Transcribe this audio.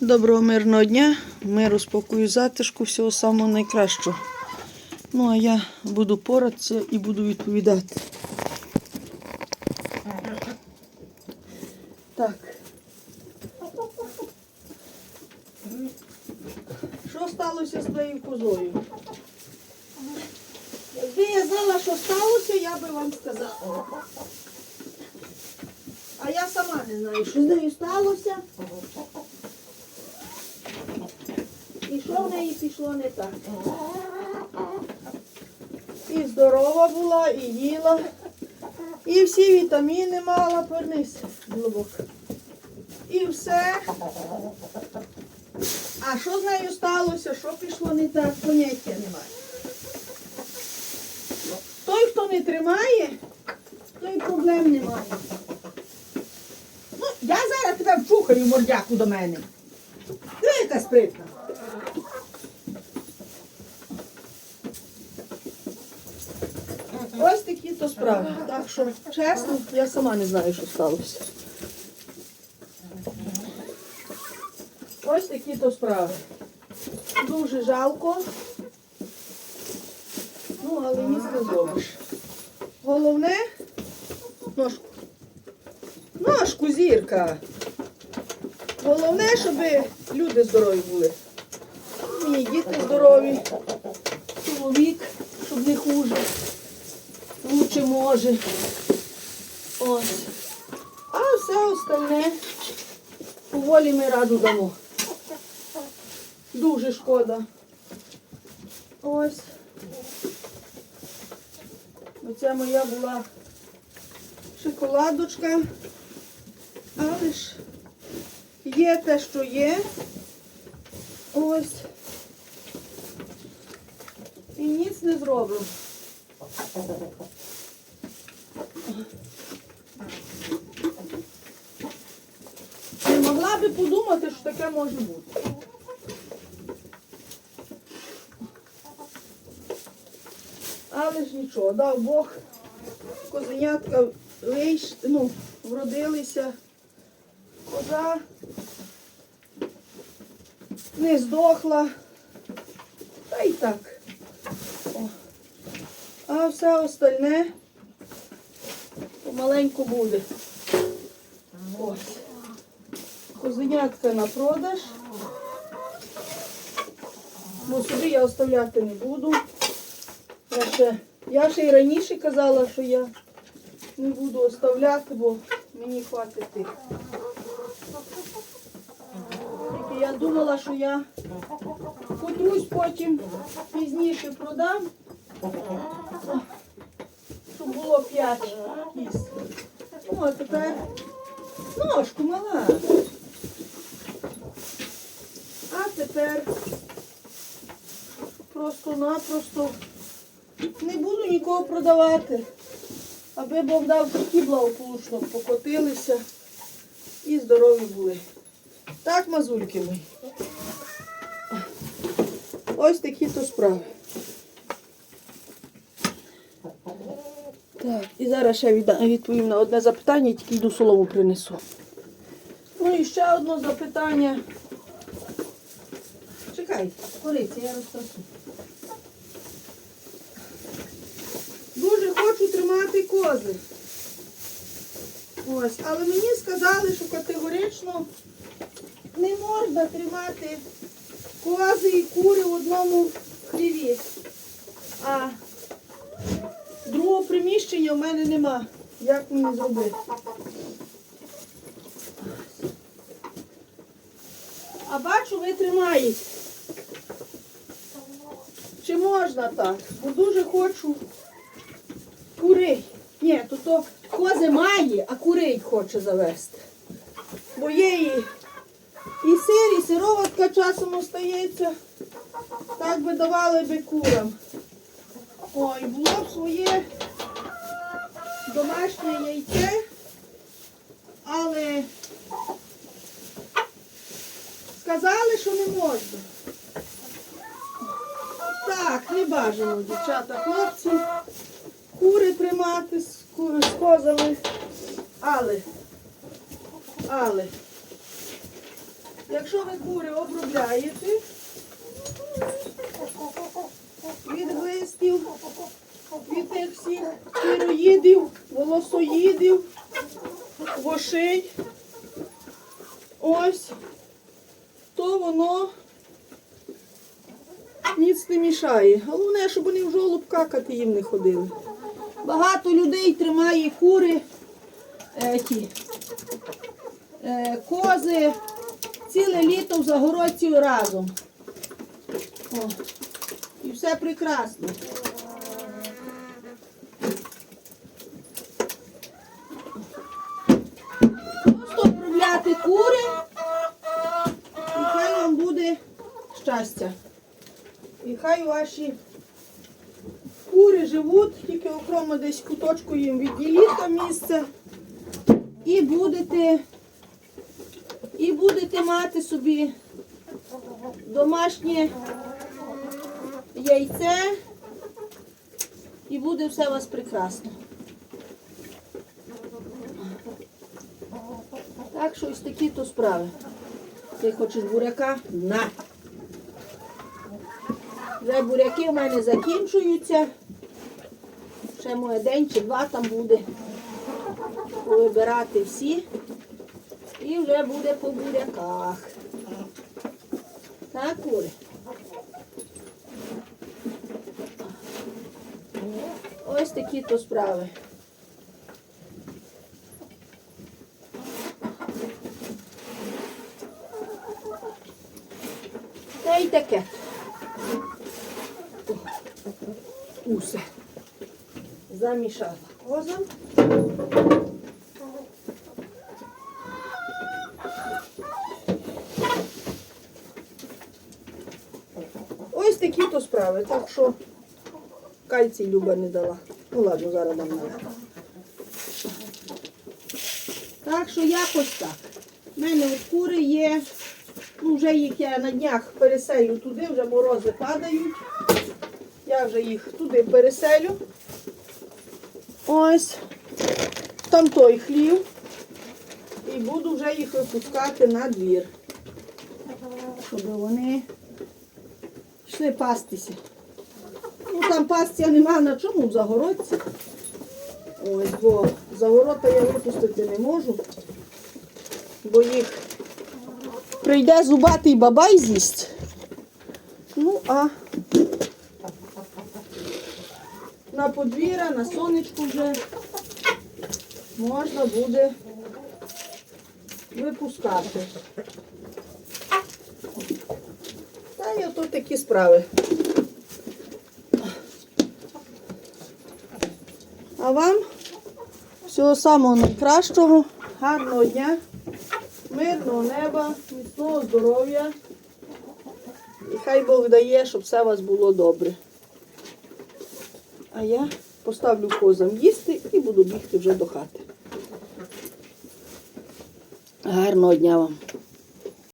Доброго мирного дня, миру, спокою, затишку, всього самого найкращого. Ну, а я буду поратися і буду відповідати. Так. Що сталося з твоєю козою? Якби я знала, що сталося, я би вам сказала. А я сама не знаю, що з нею сталося. І що в неї пішло не так. І здорова була, і їла, і всі вітаміни мала, повернись глибоко. І все. А що з нею сталося, що пішло не так, поняття немає. Той, хто не тримає, той проблем немає. Ну, я зараз тебе вчухаю мордяку до мене. Диви, яка спритна. Ось такі то справи. Так що, чесно, я сама не знаю, що сталося. Ось такі то справи. Дуже жалко. Ну, але ніс не зробиш. Головне, ножку. Ножку, зірка. Головне, щоб люди здорові були. Мені діти здорові, чоловік, щоб не хуже. Лучше може. Ось. А все остальне поволі ми раду дамо. Дуже шкода. Ось. Оця моя була шоколадочка. Але ж є те, що є. Ось. І ніц не зроблю. Не могла би подумати, що таке може бути. Але ж нічого, дав Бог, козенятка вийш, ну, вродилися, коза не здохла. Та й так. А все остальне помаленьку буде. Ось. Козенятка на продаж. Бо собі я оставляти не буду. Я ще, я ще й раніше казала, що я не буду оставляти, бо мені хватить тих. Я думала, що я котрусь потім пізніше продам, щоб було п'ять кіз. Ну, а тепер ножку мала. А тепер просто-напросто не буду нікого продавати, аби Бог дав такі благополучно покотилися і здорові були. Так, мазульки мої. Ось такі то справи. Так, і зараз ще відповім на одне запитання, тільки йду солому принесу. Ну і ще одне запитання. Чекай, кориці, я розтрасу. Дуже хочу тримати кози. Ось, але мені сказали, що категорично не можна тримати кози і кури в одному хліві. А другого приміщення в мене нема. Як мені зробити? А бачу, ви тримаєте. Чи можна так? Бо дуже хочу курей. Ні, то то кози має, а курей хоче завести. Бо є і, і сир, і сироватка часом остається. Так би давали би курам. Ой, було б своє домашнє яйце, але сказали, що не можна. Так, не бажано, дівчата, хлопці, кури тримати з козами. Але, але, Якщо ви кури обробляєте від глистів, від тих всіх піроїдів, волосоїдів, вошей, ось, то воно ніц не мішає. Головне, щоб вони в жолоб какати їм не ходили. Багато людей тримає кури, е, ті, е, кози ціле літо в загородці разом. О, і все прекрасно. Хай ваші кури живуть, тільки окремо десь куточку їм відділіть там місце. І будете, і будете мати собі домашнє яйце. І буде все у вас прекрасно. Так що ось такі то справи. Ти хочеш буряка? На! Вже буряки в мене закінчуються. Ще моє день чи два там буде. Повибирати всі. І вже буде по буряках. Так, кури. Ось такі то справи. Та й таке. Усе. Замішала коза. Ось такі то справи. Так що кальцій Люба не дала. Ну ладно, зараз дам наверх. Так що якось так. У мене от кури є. Ну, вже їх я на днях переселю туди, вже морози падають. Я вже їх туди переселю. Ось. Там той хлів. І буду вже їх випускати на двір. Щоб вони йшли пастися. Ну там пастися нема на чому в загородці. Ось, бо загорода я випустити не можу, бо їх прийде зубатий бабай з'їсть. Ну, а на подвір'я, на сонечку вже можна буде випускати. Та й ото такі справи. А вам всього самого найкращого, гарного дня, мирного неба, міцного здоров'я. І хай Бог дає, щоб все у вас було добре. А я поставлю козам їсти і буду бігти вже до хати. Гарного дня вам.